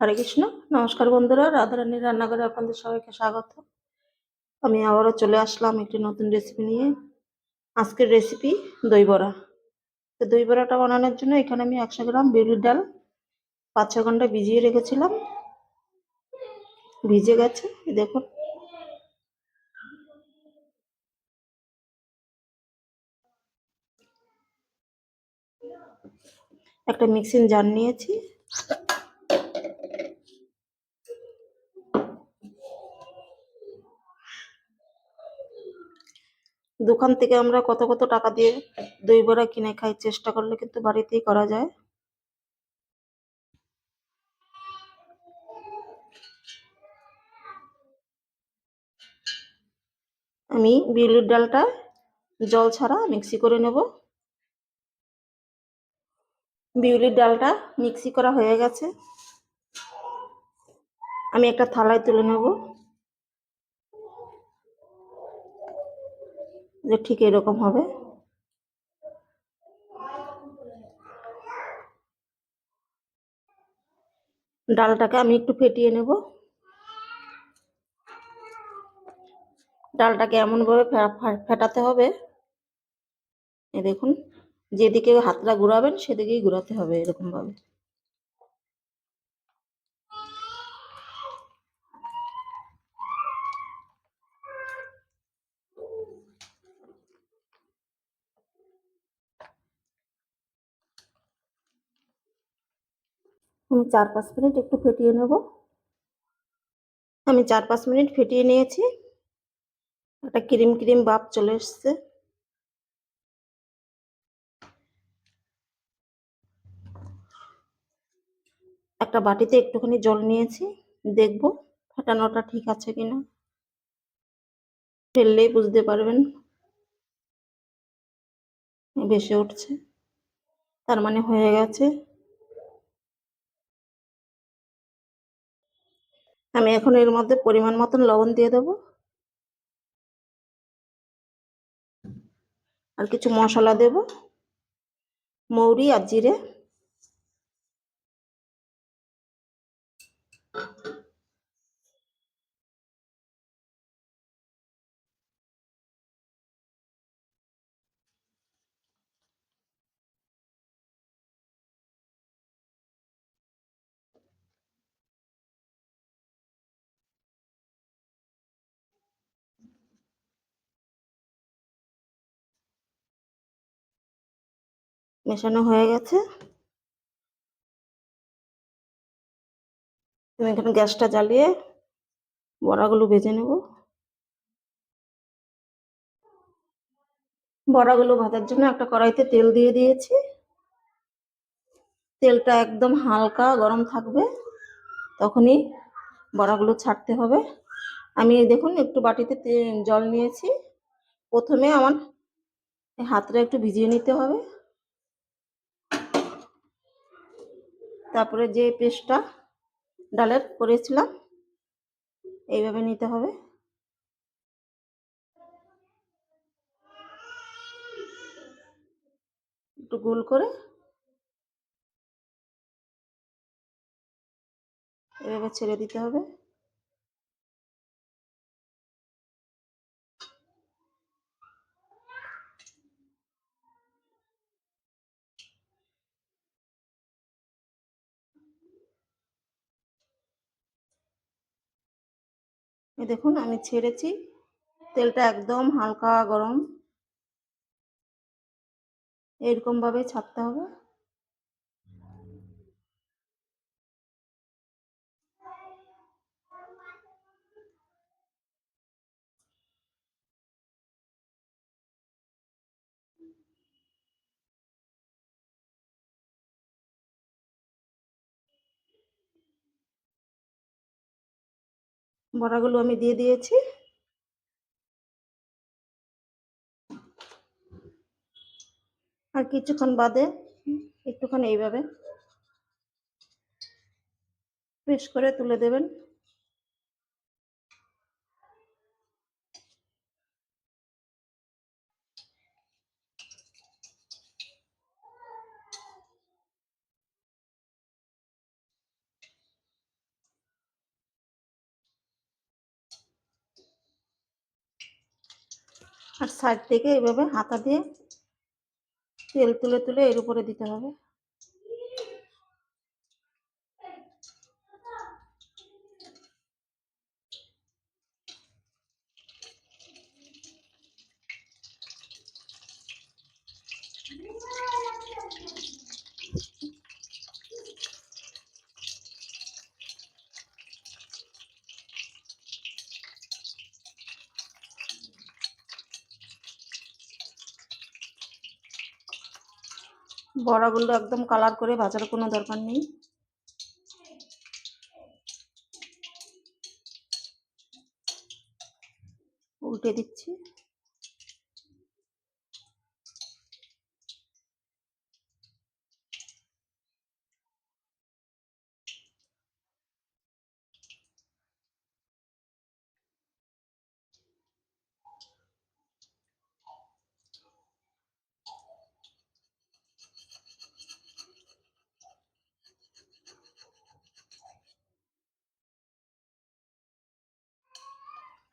হরে কৃষ্ণ। নমস্কার বন্ধুরা, রাধারানীর রান্নাঘরে আপনাদের সবাইকে স্বাগত। আমি আবারও চলে আসলাম একটি নতুন রেসিপি নিয়ে। আজকের রেসিপি দই বড়া। তো দই বড়াটা বানানোর জন্য এখানে আমি একশো গ্রাম বিউলির ডাল, পাঁচ ছ ঘণ্টা ভিজিয়ে রেখেছিলাম। ভিজে গেছে দেখুন। একটা মিক্সিং জার নিয়েছি। দোকান থেকে আমরা কত কত টাকা দিয়ে দই বড়া কিনে খাই চেষ্টা করলে কিন্তু বাড়িতেই করা যায়। আমি বিউলির ডালটা জল ছাড়া মিক্সি করে নেব। বিউলির ডালটা মিক্সি করা হয়ে গেছে। আমি একটা থালায় তুলে নেব। যে ঠিক এরকম হবে। ডালটাকে আমি একটু ফেটিয়ে নেব। ডালটাকে এমনভাবে ফেটাতে হবে। এ দেখুন, যেদিকে হাতটা ঘুরাবেন, সেদিকেই ঘুরাতে হবে এরকমভাবে। আমি চার পাঁচ মিনিট একটু ফেটিয়ে নেব। আমি চার পাঁচ মিনিট ফেটিয়ে নিয়েছি। একটা ক্রিম ক্রিম বাপ চলে এসছে। একটা বাটিতে একটুখানি জল নিয়েছি। দেখব ফাটানোটা ঠিক আছে কিনা। ফেললেই বুঝতে পারবেন। ভেসে উঠছে। তার মানে হয়ে গেছে। আমি এখন এর মধ্যে পরিমাণ মতন লবণ দিয়ে দেব। আর কিছু মশলা দেব। মৌরি আর জিরে। মেশানো হয়ে গেছে। আমি এখানে গ্যাসটা জ্বালিয়ে বড়াগুলো ভেজে নেব। বড়াগুলো ভাজার জন্য একটা কড়াইতে তেল দিয়ে দিয়েছি। তেলটা একদম হালকা গরম থাকবে, তখনই বড়াগুলো ছাড়তে হবে। আমি দেখুন একটু বাটিতে জল নিয়েছি। প্রথমে আমার হাতটা একটু ভিজিয়ে নিতে হবে। তারপরে যে পেস্টটা ডালের করেছিলাম, এইভাবে নিতে হবে। একটু গোল করে এভাবে ছেড়ে দিতে হবে। এই দেখুন আমি ছেড়েছি। তেলটা একদম হালকা গরম। এরকম ভাবে ছাড়তে হবে। বড়াগুলো আমি দিয়ে দিয়েছি। আর কিছুক্ষণ বাদে একটুখানি এইভাবে প্রেস করে তুলে দেবেন। আর সাইড থেকে এইভাবে হাতা দিয়ে তেল তুলে তুলে এর উপরে দিতে হবে। বড়াগুলো একদম কালার করে ভাজার কোনো দরকার নেই। উল্টে দিচ্ছি।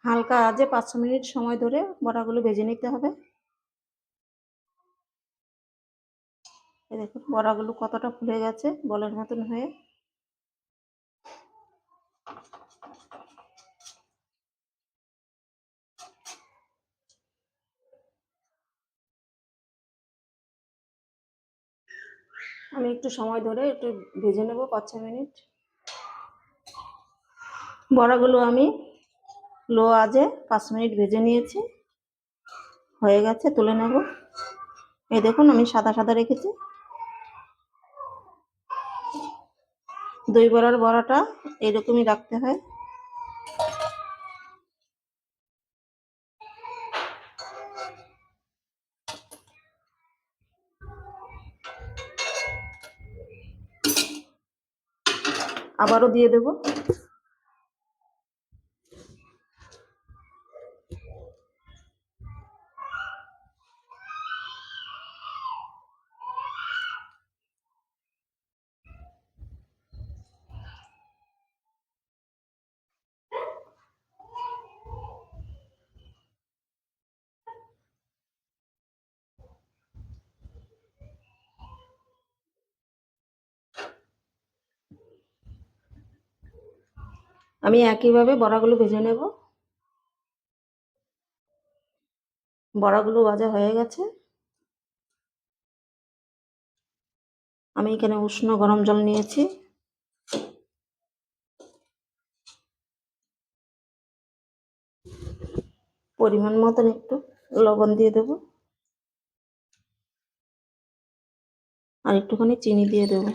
হালকা আজে পাঁচ ছ মিনিট সময় ধরে বড়াগুলো ভেজে নিতে হবে। দেখুন, বড়াগুলো কতটা ফুলে গেছে বলের মতন হয়ে। আমি একটু সময় ধরে একটু ভেজে নেব পাঁচ ছ মিনিট। বড়াগুলো আমি লো আজে পাঁচ মিনিট ভেজে নিয়েছি। হয়ে গেছে, তুলে নেব। এই দেখুন, আমি সাদা সাদা রেখেছি। দই বড়ার বড়াটা এরকমই রাখতে হয়। আবারও দিয়ে দেব। আমি একইভাবে বড়াগুলো ভেজে নেব। বড়াগুলো ভাজা হয়ে গেছে। আমি এখানে উষ্ণ গরম জল নিয়েছি। পরিমাণ মতন একটু লবণ দিয়ে দেব। আর একটুখানি চিনি দিয়ে দেব।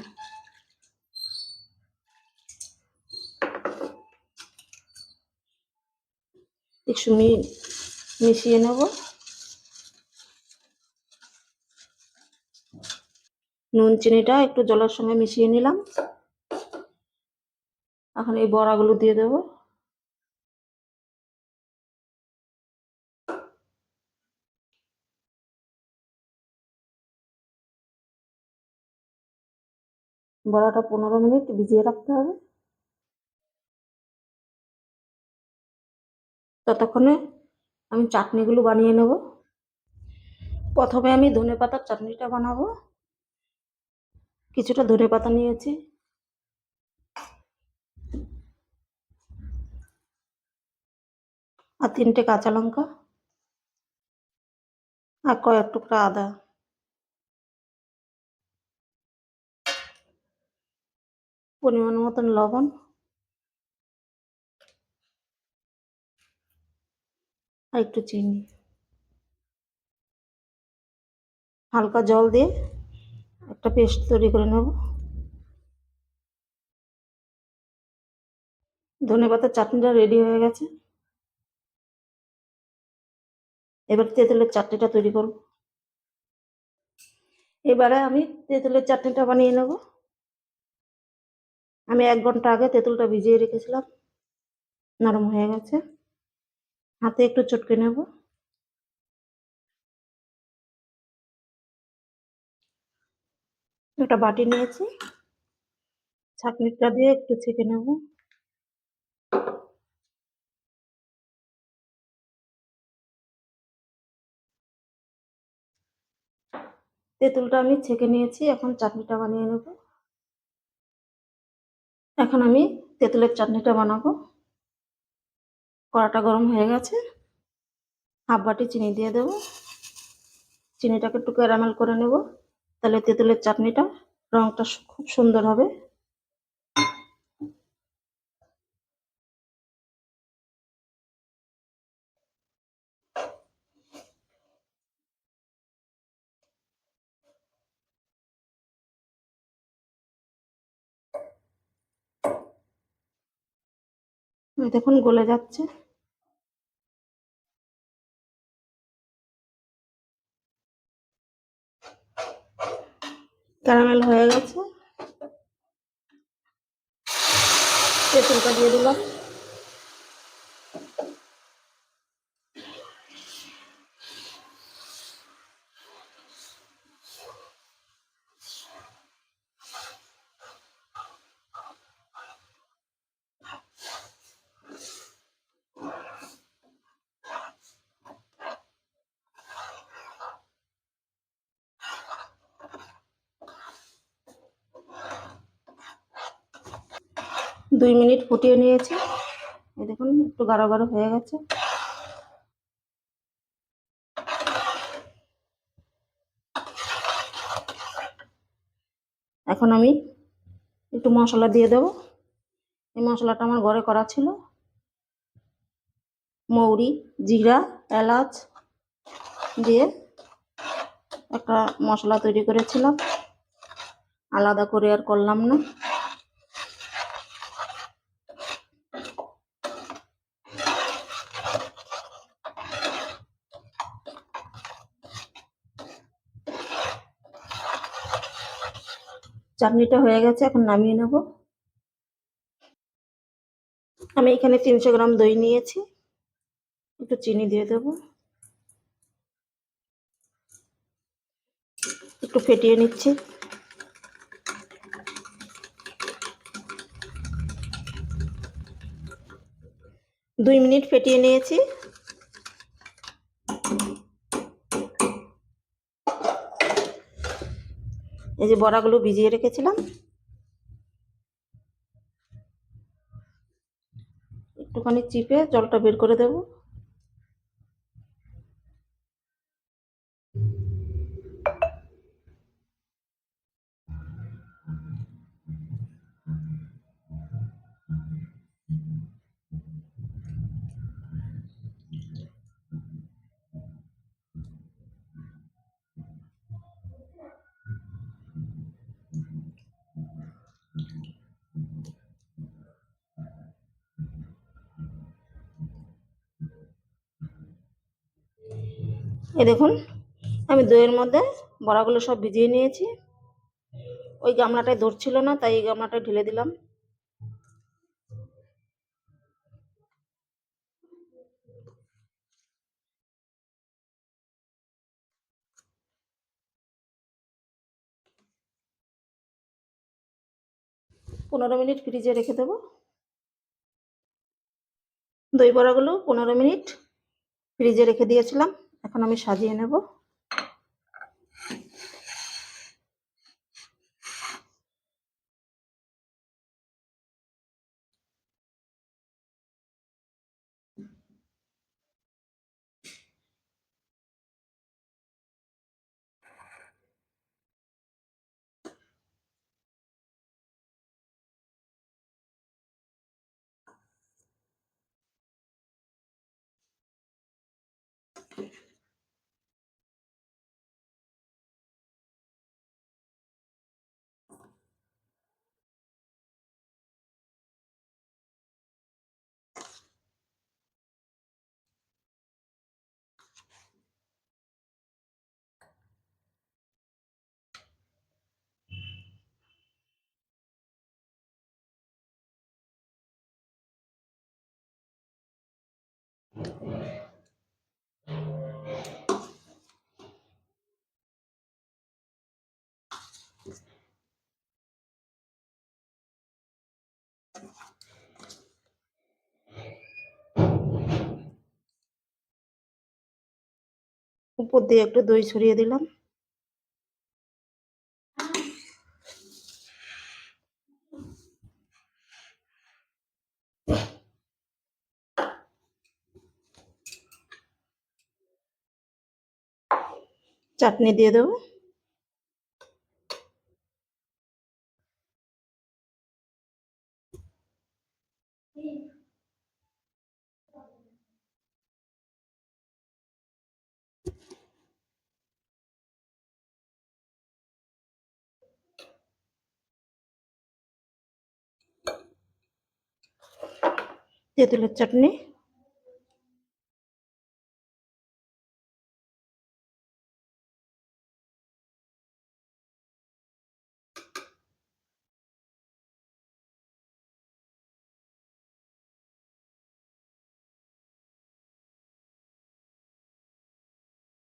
একটু মিশিয়ে নেব। নুন, চিনিটা একটু জলের সঙ্গে মিশিয়ে নিলাম। এখন এই বড়াগুলো দিয়ে দেব। বড়াটা পনেরো মিনিট ভিজিয়ে রাখতে হবে। ততক্ষণে আমি চাটনিগুলো বানিয়ে নেব। প্রথমে আমি ধনে পাতার চাটনিটা বানাবো। কিছুটা ধনে পাতা নিয়েছি। আর তিনটে কাঁচা লঙ্কা। আর কয়েক টুকরা আদা। পরিমাণ মতন লবণ। আর একটু চিনি। হালকা জল দিয়ে একটা পেস্ট তৈরি করে নেব। ধনে পাতার চাটনিটা রেডি হয়ে গেছে। এবার তেঁতুলের চাটনিটা তৈরি করব। এবারে আমি তেঁতুলের চাটনিটা বানিয়ে নেব। আমি এক ঘণ্টা আগে তেঁতুলটা ভিজিয়ে রেখেছিলাম। নরম হয়ে গেছে। হাতে একটু চটকে নেব। একটা বাটি নিয়েছি। ছাকনিটা দিয়ে একটু ছেঁকে নেব। তেঁতুলটা আমি ছেঁকে নিয়েছি, এখন চাটনিটা বানিয়ে নেব। এখন আমি তেঁতুলের চাটনিটা বানাবো। কড়াটা গরম হয়ে গেছে। হাফ বাটি চিনি দিয়ে দেবো। চিনিটাকে একটু ক্যারামেল করে নেব। তাহলে তেঁতুলের চাটনিটা রঙটা খুব সুন্দর হবে। দেখুন গলে যাচ্ছে। ক্যারামেল হয়ে গেছে। তেঁতুলটা দিয়ে দিলাম। দুই মিনিট ফুটিয়ে নিয়েছি। এই দেখুন, একটু গাঢ় গাঢ় হয়ে গেছে। এখন আমি একটু মশলা দিয়ে দেব। এই মশলাটা আমার ঘরে করা ছিল। মৌরি, জিরা, এলাচ দিয়ে একটা মশলা তৈরি করেছিলাম। আলাদা করে আর করলাম না। চাটনিটা হয়ে গেছে, এখন নামিয়ে নেব। আমি এখানে তিনশো গ্রাম দই নিয়েছি, একটু চিনি দিয়ে দেব। একটু ফেটিয়ে নিচ্ছি। দুই মিনিট ফেটিয়ে নিয়েছি। এই যে বড়াগুলো ভিজিয়ে রেখেছিলাম। একটুখানি চিপে জলটা বের করে দেব। এই দেখুন, আমি দইয়ের মধ্যে বড়াগুলো সব ভিজিয়ে নিয়েছি। ওই গামলাটায় ধরছিল না, তাই এই গামলাটায় ঢেলে দিলাম। পনেরো মিনিট ফ্রিজে রেখে দেবো। দই বড়াগুলো পনেরো মিনিট ফ্রিজে রেখে দিয়েছিলাম। এখন আমি সাজিয়ে নেব। উপর দিয়ে একটু দই ছড়িয়ে দিলাম। চাটনি দিয়ে দেবো তেঁতুলের চাটনি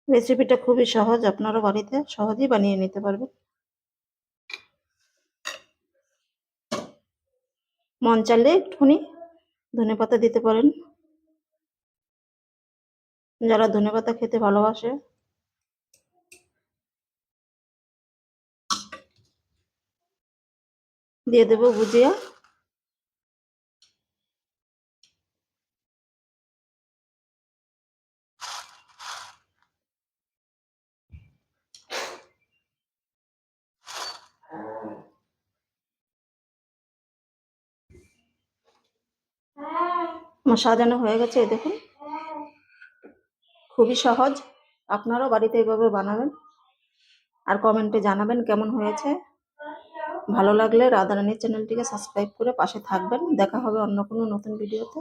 রেসিপিটা খুবই সহজ আপনারা বাড়িতে সহজেই বানিয়ে নিতে পারবেন। মন চাইলে একটুখানি ধনে পাতা দিতে পারেন। যারা ধনে পাতা খেতে ভালোবাসে। দিয়ে দেবো ভুজিয়া। আমার সাজানো হয়ে গেছে, এই দেখুন। খুবই সহজ। আপনারাও বাড়িতে এভাবে বানাবেন আর কমেন্টে জানাবেন কেমন হয়েছে। ভালো লাগলে রাধারানীর চ্যানেলটিকে সাবস্ক্রাইব করে পাশে থাকবেন। দেখা হবে অন্য কোনো নতুন ভিডিওতে।